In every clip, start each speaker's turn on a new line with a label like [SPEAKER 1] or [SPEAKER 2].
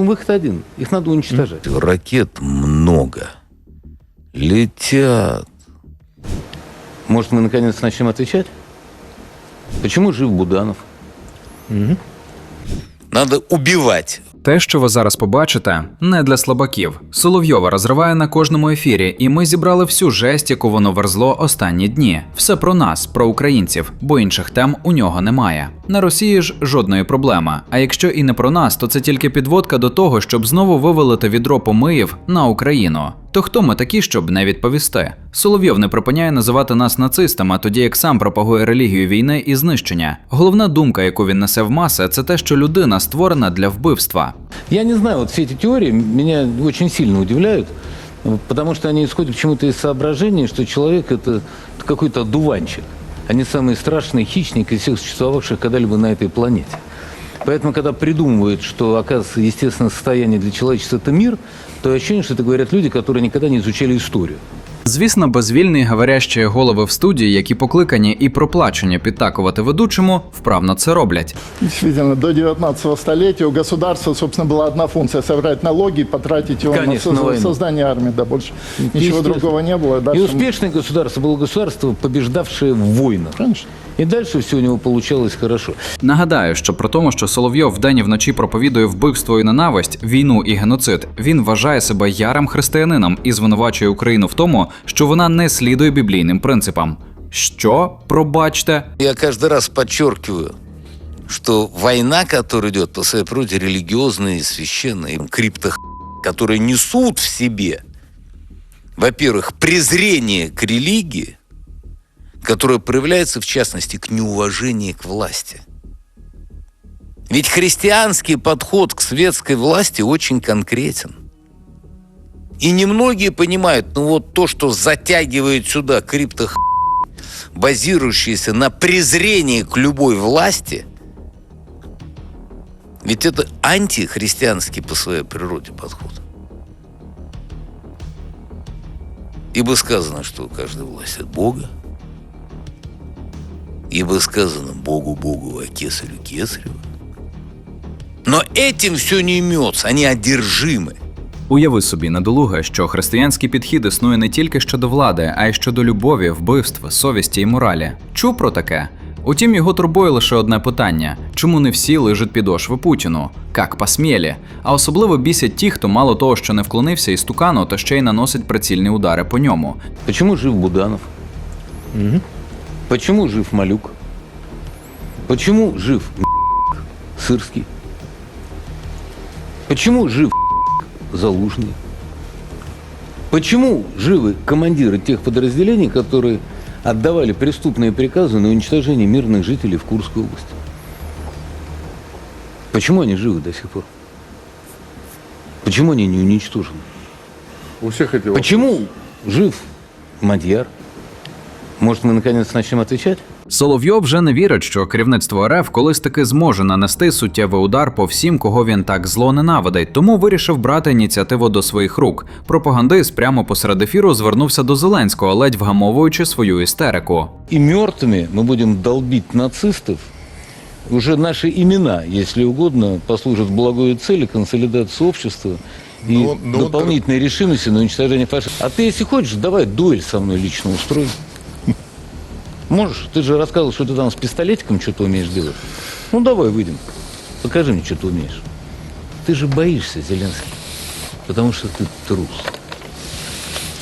[SPEAKER 1] Выход один. Их надо уничтожать.
[SPEAKER 2] Ракет много. Летят.
[SPEAKER 1] Может, мы наконец начнем отвечать? Почему жив Буданов?
[SPEAKER 2] Надо убивать.
[SPEAKER 3] Те, що ви зараз побачите, не для слабаків. Соловйова розриває на кожному ефірі, і ми зібрали всю жесть, яку воно верзло останні дні. Все про нас, про українців, бо інших тем у нього немає. На Росії ж жодної проблеми. А якщо і не про нас, то це тільки підводка до того, щоб знову вивалити відро помиїв на Україну. То хто ми такі, щоб не відповісти? Соловйов не припиняє називати нас нацистами, тоді як сам пропагує релігію війни і знищення. Головна думка, яку він несе в маси, це те, що людина створена для вбивства.
[SPEAKER 1] Я не знаю, вот все эти теории меня очень сильно удивляют, э, потому что они исходят почему-то из соображения, что человек это какой-то одуванчик, а не самый страшный хищник из всех существовавших когда-либо на этой планете. Поэтому, когда придумывают, что, оказывается, естественное состояние для человечества – это мир, то ощущение, что это говорят люди, которые никогда не изучали историю.
[SPEAKER 3] Звісно, безвільні говорящі голови в студії, які покликані і проплачені підтакувати ведучому, вправно це роблять.
[SPEAKER 4] Действительно, до 19 столетия у государства, собственно, была одна функция – собрать налоги и потратить его
[SPEAKER 1] Конечно,
[SPEAKER 4] на
[SPEAKER 1] на
[SPEAKER 4] соз-
[SPEAKER 1] войну.
[SPEAKER 4] создание армии. Да, больше ничего
[SPEAKER 1] Естественно.
[SPEAKER 4] другого не было.
[SPEAKER 1] И
[SPEAKER 4] Дальше мы-
[SPEAKER 1] успешное государство было государство, побеждавшее в войнах.
[SPEAKER 4] Конечно.
[SPEAKER 1] И дальше все у него получалось хорошо.
[SPEAKER 3] Нагадаю, що про тому, що Соловйов вдень і вночі проповідує вбивство і ненависть, війну і геноцид, він вважає себе ярим християнином і звинувачує Україну в тому, що вона не слідує біблійним принципам. Що, пробачте,
[SPEAKER 2] Я каждый раз подчеркиваю, что война, которая идет по своей природе, религиозная и священная, и крипто которые несут в себе, во-первых, презрение к религии, Которое проявляется, в частности, к неуважению к власти. Ведь христианский подход к светской власти очень конкретен. И немногие понимают, ну вот то, что затягивает сюда крипто базирующиеся на презрении к любой власти, ведь это антихристианский по своей природе подход. Ибо сказано, что у каждой власти от Бога, ибо сказано Богу Богу, а кесарю кесарю. Но этим все не имется, они одержимы.
[SPEAKER 3] Уяви собі недолуге, що християнський підхід існує не тільки щодо влади, а й щодо любові, вбивств, совісті і моралі. Чув про таке? Утім, його турбує лише одне питання: чому не всі лежать підошви Путіну? Как посмєлі? А особливо бісять ті, хто мало того, що не вклонився і стукану, то ще й наносить прицільні удари по ньому.
[SPEAKER 1] Почему жив Буданов? Почему жив Малюк? Почему жив Сырский? Почему жив Залужный? Почему живы командиры тех подразделений, которые отдавали преступные приказы на уничтожение мирных жителей в Курской области? Почему они живы до сих пор? Почему они не уничтожены?
[SPEAKER 5] У всех эти
[SPEAKER 1] Почему жив Мадьяр? Может, мы наконец начнем отвечать?
[SPEAKER 3] Соловйов вже не вірить, що керівництво РФ колись таки зможе нанести суттєвий удар по всім, кого він так зло ненавидить, тому вирішив брати ініціативу до своїх рук. Пропагандист прямо посеред ефіру звернувся до Зеленського, ледь вгамовуючи свою істерику.
[SPEAKER 1] И мертвыми мы будем долбить нацистов. Уже наши имена, если угодно, послужат благой цели консолидации общества и
[SPEAKER 5] Но- но-
[SPEAKER 1] дополнительной решимости на уничтожение фашизма. А ты, если хочешь, давай дуэль со мной лично устрой. Можешь? Ты же рассказывал, что ты там с пистолетиком что-то умеешь делать. Ну, давай выйдем. Покажи мне, что ты умеешь. Ты же боишься, Зеленский. Потому что ты трус.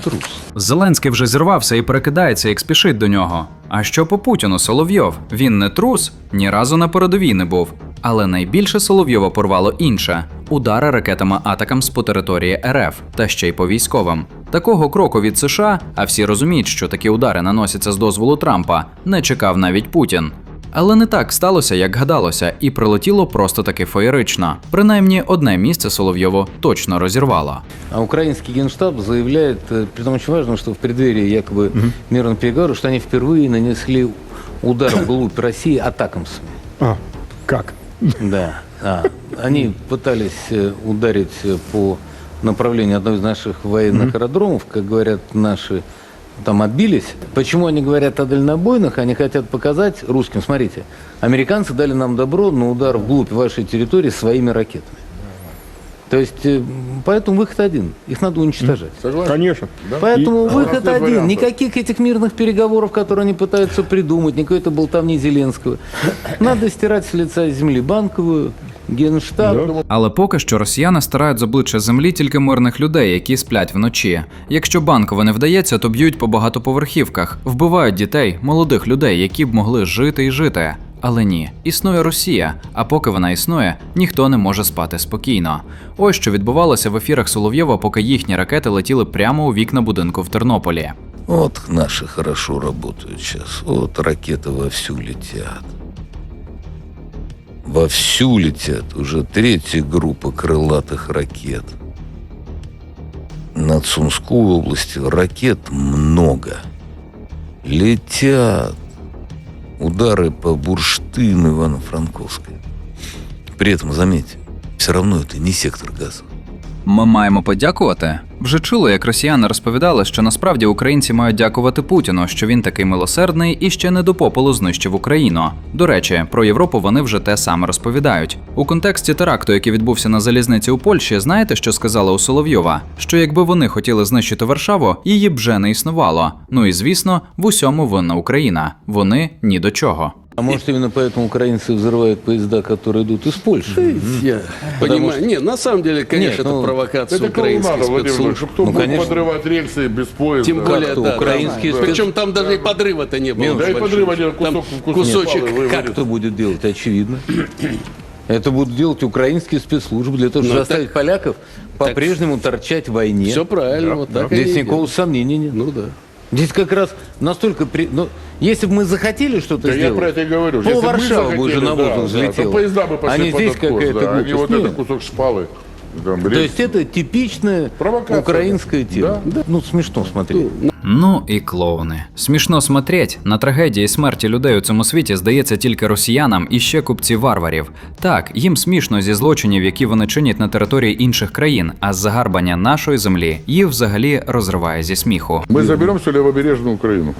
[SPEAKER 1] Трус.
[SPEAKER 3] Зеленський вже зірвався і перекидається, як спішить до нього. А що по Путіну Соловйов? Він не трус, ні разу на передовій не був. Але найбільше Соловйова порвало інше удари ракетами атакам по території РФ та ще й по військовим. Такого кроку від США, а всі розуміють, що такі удари наносяться з дозволу Трампа, не чекав навіть Путін. Але не так сталося, як гадалося, і прилетіло просто таки феєрично. Принаймні, одне місце Соловйово точно розірвало.
[SPEAKER 1] А украинский генштаб заявляет, э, при том очень важно, что в преддверии якобы мирных переговоров, что они впервые нанесли удар вглубь России атакамсами.
[SPEAKER 4] А, как?
[SPEAKER 1] Да. А, они пытались э, ударить э, по направлению одного из наших военных аэродромов, как говорят наши, там отбились. Почему они говорят о дальнобойных? Они хотят показать русским, смотрите, американцы дали нам добро на удар вглубь вашей территории своими ракетами. То есть, э, поэтому выход один. Их надо уничтожать.
[SPEAKER 5] Согласен?
[SPEAKER 6] Конечно.
[SPEAKER 5] Да?
[SPEAKER 1] Поэтому
[SPEAKER 5] И-
[SPEAKER 1] выход
[SPEAKER 5] У нас нет
[SPEAKER 1] один.
[SPEAKER 5] вариантов.
[SPEAKER 1] Никаких этих мирных переговоров, которые они пытаются придумать, никакой это болтовни Зеленского. Надо стирать с лица земли банковую, генштаб.
[SPEAKER 3] Але поки що росіяни старають з обличчя землі тільки мирних людей, які сплять вночі. Якщо банково не вдається, то б'ють по багатоповерхівках, вбивають дітей, молодих людей, які б могли жити і жити. Але ні, існує Росія. А поки вона існує, ніхто не може спати спокійно. Ось що відбувалося в ефірах Солов'єва, поки їхні ракети летіли прямо у вікна будинку в Тернополі.
[SPEAKER 2] Вот наши хорошо работают сейчас. Вот ракеты вовсю летят. Вовсю летят. Уже третья группа крылатых ракет. Над Сумской областью ракет много. Летят. Удары по бурштину Ивано-Франковской. При этом, заметьте, все равно это не сектор газа.
[SPEAKER 3] Ми маємо подякувати. Вже чули, як росіяни розповідали, що насправді українці мають дякувати Путіну, що він такий милосердний і ще не до попелу знищив Україну. До речі, про Європу вони вже те саме розповідають. У контексті теракту, який відбувся на залізниці у Польщі, знаєте, що сказала у Соловйова? Що якби вони хотіли знищити Варшаву, її б вже не існувало. Ну і звісно, в усьому винна Україна. Вони ні до чого.
[SPEAKER 1] А может, именно поэтому украинцы взрывают поезда, которые идут из Польши?
[SPEAKER 7] Я понимаю. Нет, на самом деле, конечно,
[SPEAKER 1] Нет, ну,
[SPEAKER 7] это провокация
[SPEAKER 5] Это кому
[SPEAKER 7] украинских
[SPEAKER 5] надо, Владимир
[SPEAKER 7] спецслужб.
[SPEAKER 5] Владимирович, чтобы кто
[SPEAKER 1] Ну,
[SPEAKER 5] мог
[SPEAKER 1] конечно.
[SPEAKER 5] подрывать рельсы без поезда?
[SPEAKER 7] Тем более, да,
[SPEAKER 1] Украинские
[SPEAKER 7] да.
[SPEAKER 1] спец-
[SPEAKER 7] Причем там даже и подрыва-то не было.
[SPEAKER 5] Да и один
[SPEAKER 7] Там
[SPEAKER 5] кусок- кусок
[SPEAKER 7] кусочек.
[SPEAKER 5] вывалит.
[SPEAKER 1] Как это будет делать? Очевидно. Это будут делать украинские спецслужбы для того, чтобы
[SPEAKER 7] Ну,
[SPEAKER 1] заставить поляков по-прежнему торчать в войне.
[SPEAKER 7] Все правильно, вот так
[SPEAKER 1] Здесь
[SPEAKER 7] они и
[SPEAKER 1] никакого
[SPEAKER 7] делают.
[SPEAKER 1] сомнения нет.
[SPEAKER 7] Ну да.
[SPEAKER 1] Здесь как раз настолько... При... Ну, если бы мы захотели что-то
[SPEAKER 5] Да я
[SPEAKER 1] сделать,
[SPEAKER 5] про это и говорю.
[SPEAKER 1] пол
[SPEAKER 5] Если бы мы
[SPEAKER 1] Варшавы бы уже
[SPEAKER 5] захотели,
[SPEAKER 1] на
[SPEAKER 5] да,
[SPEAKER 1] воздух
[SPEAKER 5] да,
[SPEAKER 1] взлетело.
[SPEAKER 5] то поезда бы пошли
[SPEAKER 1] а не
[SPEAKER 5] под
[SPEAKER 1] здесь
[SPEAKER 5] откос,
[SPEAKER 1] какая-то
[SPEAKER 5] да, а не вот
[SPEAKER 1] глупость.
[SPEAKER 5] этот
[SPEAKER 1] Нет.
[SPEAKER 5] кусок шпалы. Там,
[SPEAKER 1] То
[SPEAKER 5] рельсы.
[SPEAKER 1] есть это типичная
[SPEAKER 5] Провокация.
[SPEAKER 1] украинская тема. Ну, смешно смотреть.
[SPEAKER 3] Ну і клоуни. Смішно смотреть на трагедії смерті людей у цьому світі здається тільки росіянам і ще купці варварів. Так, їм смішно зі злочинів, які вони чинять на території інших країн, а з загарбання нашої землі їх взагалі розриває зі сміху.
[SPEAKER 5] Мы заберем всю левобережную Украину.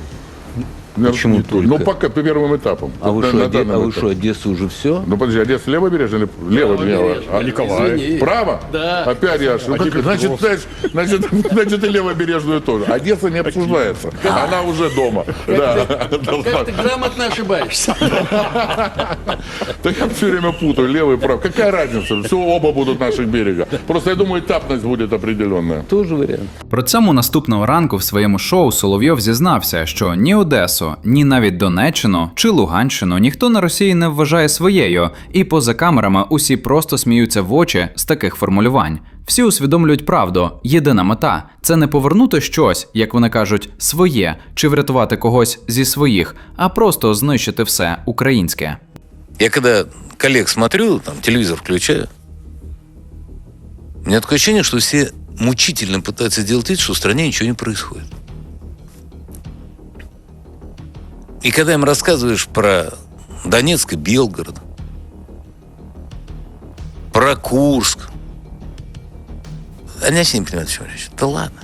[SPEAKER 1] Почему
[SPEAKER 5] Не
[SPEAKER 1] только?
[SPEAKER 5] Ну, пока по первым этапам.
[SPEAKER 1] А вы
[SPEAKER 5] На-
[SPEAKER 1] что,
[SPEAKER 5] на
[SPEAKER 1] Оде-
[SPEAKER 5] данном
[SPEAKER 1] а вы
[SPEAKER 5] этапе.
[SPEAKER 1] что, Одесса уже все?
[SPEAKER 5] Ну подожди, Одесса левобережная или лево
[SPEAKER 7] Левобережная.
[SPEAKER 5] А Николаев?
[SPEAKER 7] Извини.
[SPEAKER 5] Право?
[SPEAKER 7] Да.
[SPEAKER 5] Опять я ошибся. Ну, как- значит, знаешь, значит, значит, и левобережную тоже. Одесса не обсуждается. Она уже дома. Да.
[SPEAKER 7] Как ты грамотно ошибаешься.
[SPEAKER 5] Да я все время путаю, левый и правый. Какая разница? Все, оба будут наших берега. Просто я думаю, этапность будет определенная.
[SPEAKER 1] Тоже вариант.
[SPEAKER 3] При цьому наступного ранку в своєму шоу Соловйов зізнався, що ні Одесу, ні навіть Донеччину чи Луганщину ніхто на Росії не вважає своєю, і поза камерами усі просто сміються в очі з таких формулювань. Всі усвідомлюють правду. Єдина мета це не повернути щось, як вони кажуть, своє чи врятувати когось зі своїх, а просто знищити все українське.
[SPEAKER 2] Я когда коллег смотрю, там телевизор включаю, у меня такое ощущение, что все мучительно пытаются сделать вид, что в стране ничего не происходит. И когда им рассказываешь про Донецк и Белгород, про Курск, они вообще не понимают, о чем речь. Да ладно.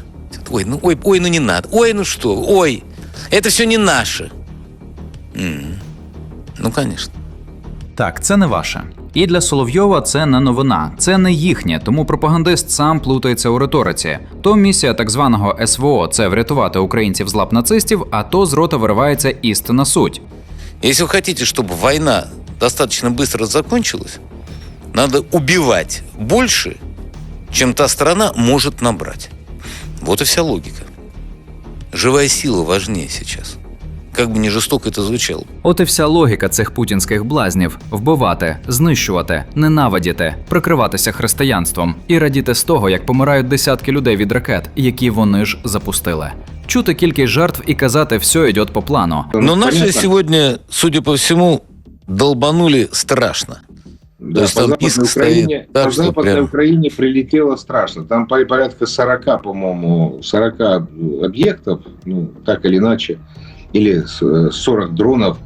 [SPEAKER 2] Ой, ну, ой, ой, ну не надо. Ой, ну что, ой, это все не наше. М. Ну, конечно.
[SPEAKER 3] Так, це не. І для Соловйова це не новина, це не їхнє, тому пропагандист сам плутається у риториці. То місія так званого СВО це врятувати українців з лап нацистів, а то з рота виривається істинна суть.
[SPEAKER 2] Если вы хотите, чтобы война достаточно быстро закончилась, надо убивать больше, чем та страна может набрать. Вот и вся логика. Живая сила важнее сейчас. Как бы ни жестоко это звучало.
[SPEAKER 3] От і вся логіка цих путінських блазнів: вбивати, знищувати, ненавидіти, прикриватися християнством і радіти з того, як помирають десятки людей від ракет, які вони ж запустили. Чути кількість жертв і казати, все йде по плану.
[SPEAKER 2] Но наши сегодня, судя по всему, долбанули страшно.
[SPEAKER 8] Да,
[SPEAKER 2] есть
[SPEAKER 8] по
[SPEAKER 2] там
[SPEAKER 8] Западной
[SPEAKER 2] писк
[SPEAKER 8] Украине,
[SPEAKER 2] стоит так,
[SPEAKER 8] по
[SPEAKER 2] что
[SPEAKER 8] Западной
[SPEAKER 2] прям-
[SPEAKER 8] Украине прилетело страшно. Там по- порядка 40, по-моему, 40 объектов, ну, так или иначе, Или с- э, 40 дронов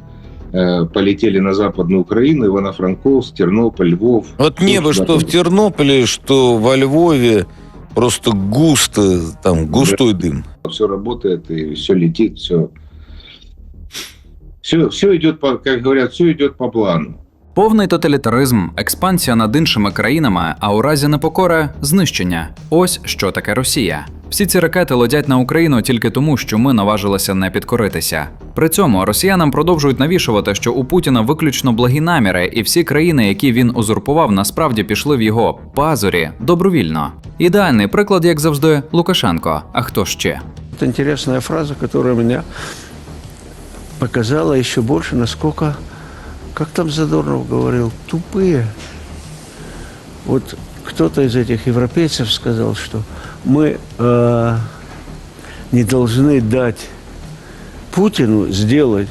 [SPEAKER 8] э, полетели на Западную Украину, Ивано-Франковск, Тернополь, Львов.
[SPEAKER 2] Вот небо, что в
[SPEAKER 8] да.
[SPEAKER 2] Тернополе, что во Львове, просто густо, там густой дым.
[SPEAKER 8] Все работает и все летит, все. Все, все идет, по, как говорят, все идет по плану.
[SPEAKER 3] Повний тоталітаризм, експансія над іншими країнами, а у разі непокори знищення. Ось що таке Росія. Всі ці ракети летять на Україну тільки тому, що ми наважилися не підкоритися. При цьому росіянам продовжують навішувати, що у Путіна виключно благі наміри, і всі країни, які він узурпував, насправді пішли в його пазурі добровільно. Ідеальний приклад, як завжди, Лукашенко. А хто ще?
[SPEAKER 6] Это интересная фраза, которая меня показала еще больше, насколько, как там Задорнов говорил, тупые. Вот кто-то из этих европейцев сказал, что мы э, не должны дать Путину сделать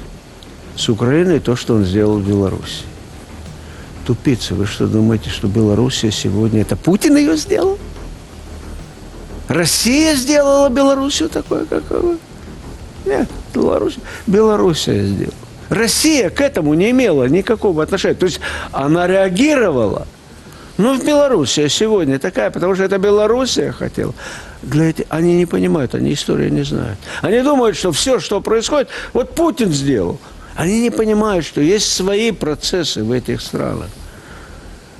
[SPEAKER 6] с Украиной то, что он сделал в Беларуси. Тупицы, вы что думаете, что Белоруссия сегодня это Путин ее сделал? Россия сделала Белоруссию такой, какой? Нет, Беларусь, Белоруссия сделала. Россия к этому не имела никакого отношения. То есть она реагировала. Ну, в Белоруссия сегодня такая, потому что это Белоруссия хотела. Для этих, они не понимают, они историю не знают. Они думают, что все, что происходит, вот Путин сделал. Они не понимают, что есть свои процессы в этих странах.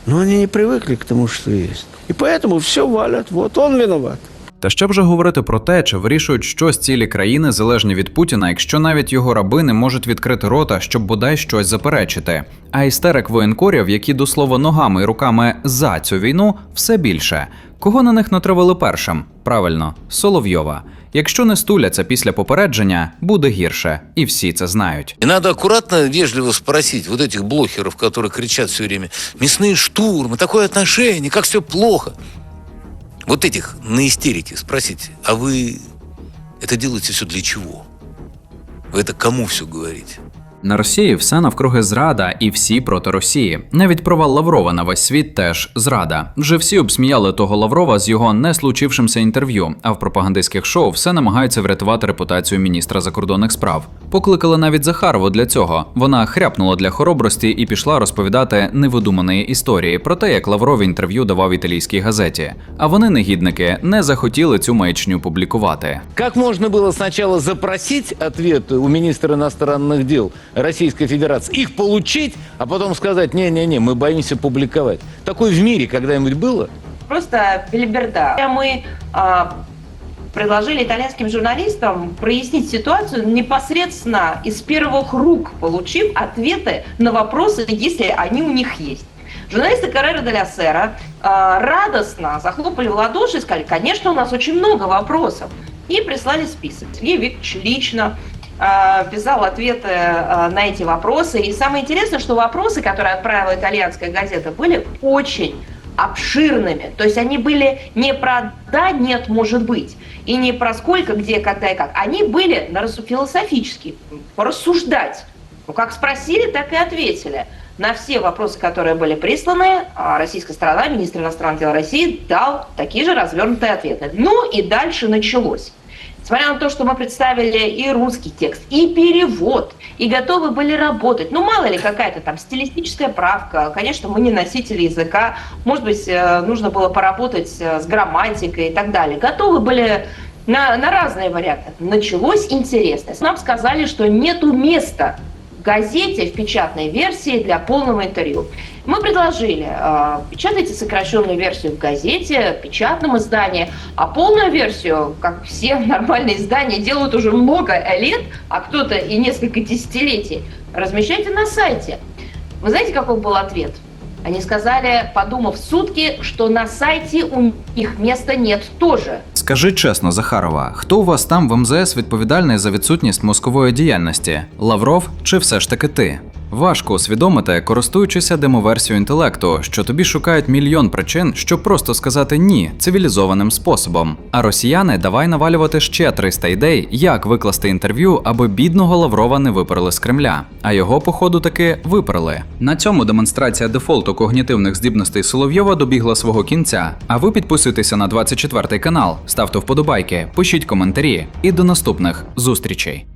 [SPEAKER 6] Но они не привыкли к тому, что есть. И поэтому все валят. Вот он виноват.
[SPEAKER 3] Та що вже говорити про те, чи вирішують щось цілі країни залежні від Путіна, якщо навіть його раби не можуть відкрити рота, щоб бодай щось заперечити. А істерик воєнкорів, які до слова ногами і руками за цю війну, все більше. Кого на них натравили першим? Правильно, Соловйова. Якщо не стуляться після попередження, буде гірше, і всі це знають.
[SPEAKER 2] И надо аккуратно, вежливо спросить вот этих блохеров, которые кричат все время, мясные штурмы, такое отношение, как все плохо. Вот этих на истерике спросите, а вы это делаете все для чего? Вы это кому все говорите?
[SPEAKER 3] На Росії все навкруги зрада, і всі проти Росії. Навіть провал Лаврова на весь світ теж зрада. Вже всі обсміяли того Лаврова з його не случившимся інтерв'ю, а в пропагандистських шоу все намагаються врятувати репутацію міністра закордонних справ. Покликали навіть Захарову для цього. Вона хряпнула для хоробрості і пішла розповідати невидуманої історії про те, як Лавров інтерв'ю давав італійській газеті. А вони, негідники, не захотіли цю маячню публікувати.
[SPEAKER 1] Как можно было сначала запросить ответ у министра иностранных дел Российской Федерации, их получить, а потом сказать, не-не-не, мы боимся публиковать. Такое в мире когда-нибудь было?
[SPEAKER 9] Просто белиберда. Мы а, предложили итальянским журналистам прояснить ситуацию непосредственно из первых рук, получив ответы на вопросы, если они у них есть. Журналисты Каррера де Сера а, радостно захлопали в ладоши и сказали, конечно, у нас очень много вопросов. И прислали список. Сергей Викторович лично писал ответы а, на эти вопросы. И самое интересное, что вопросы, которые отправила итальянская газета, были очень обширными. То есть они были не про «да», «нет», «может быть», и не про сколько, где, когда и как. Они были на философические, порассуждать. Ну, как спросили, так и ответили. На все вопросы, которые были присланы, а, российская сторона, министр иностранных дел России дал такие же развернутые ответы. Ну и дальше началось. Несмотря на то, что мы представили и русский текст, и перевод, и готовы были работать. Ну, мало ли, какая-то там стилистическая правка. Конечно, мы не носители языка. Может быть, э, нужно было поработать э, с грамматикой и так далее. Готовы были на, на разные варианты. Началось интересное. Нам сказали, что нету места газете, в печатной версии для полного интервью. Мы предложили, э, печатайте сокращенную версию в газете, в печатном издании, а полную версию, как все нормальные издания делают уже много лет, а кто-то и несколько десятилетий, размещайте на сайте. Вы знаете, какой был ответ? Они сказали, подумав сутки, что на сайте у них места нет тоже.
[SPEAKER 3] Скажи чесно, Захарова, хто у вас там в МЗС відповідальний за відсутність мозкової діяльності? Лавров чи все ж таки ти? Важко усвідомити, користуючися демоверсією інтелекту, що тобі шукають мільйон причин, щоб просто сказати ні цивілізованим способом. А росіяни давай навалювати ще 300 ідей, як викласти інтерв'ю, аби бідного Лаврова не виперли з Кремля. А його, походу, таки виперли. На цьому демонстрація дефолту когнітивних здібностей Соловйова добігла свого кінця. А ви підписуйтеся на 24 канал, ставте вподобайки, пишіть коментарі і до наступних зустрічей.